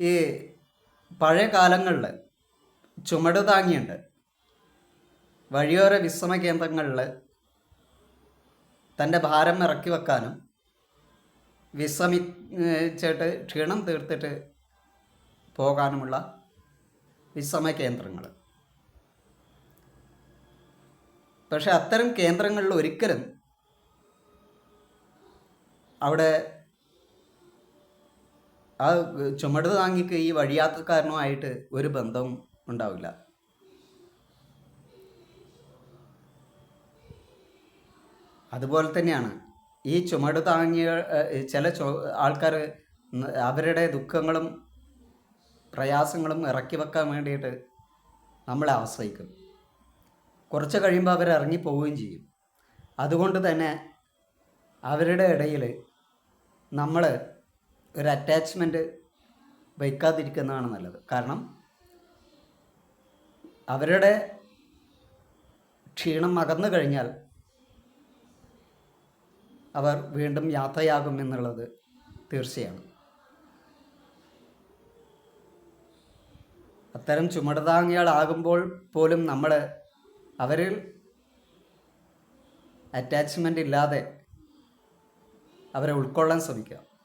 ഈ പഴയ കാലങ്ങളിൽ ചുമട് താങ്ങിയുണ്ട്. വഴിയോര വിശ്രമ കേന്ദ്രങ്ങളിൽ തന്റെ ഭാരം ഇറക്കി വെക്കാനും വിശ്രമിച്ചിട്ട് ക്ഷീണം തീർത്തിട്ട് പോകാനുമുള്ള വിശ്രമ കേന്ദ്രങ്ങൾ പക്ഷെ അത്തരം കേന്ദ്രങ്ങളിൽ ഒരിക്കലും അവിടെ ആ ചുമട് താങ്ങിക്ക് ഈ വഴിയാത്രക്കാരനുമായിട്ട് ഒരു ബന്ധവും ഉണ്ടാവില്ല. അതുപോലെ തന്നെയാണ് ഈ ചുമട് താങ്ങിയ ചില ആൾക്കാർ അവരുടെ ദുഃഖങ്ങളും പ്രയാസങ്ങളും ഇറക്കി വെക്കാൻ വേണ്ടിയിട്ട് നമ്മളെ ആശ്രയിക്കും. കുറച്ച് കഴിയുമ്പോൾ അവർ ഇറങ്ങി പോവുകയും ചെയ്യും. അതുകൊണ്ട് തന്നെ അവരുടെ ഇടയിൽ നമ്മൾ ഒരു അറ്റാച്ച്മെന്റ് വയ്ക്കാതിരിക്കുന്നതാണ് നല്ലത്. കാരണം അവരുടെ ക്ഷീണം അകന്നു കഴിഞ്ഞാൽ അവർ വീണ്ടും യാത്രയാകും എന്നുള്ളത് തീർച്ചയാണ്. അത്തരം ചുമടുതാങ്ങികളാകുമ്പോൾ പോലും നമ്മൾ അവരിൽ അറ്റാച്ച്മെന്റ് ഇല്ലാതെ അവരെ ഉൾക്കൊള്ളാൻ ശ്രമിക്കുക.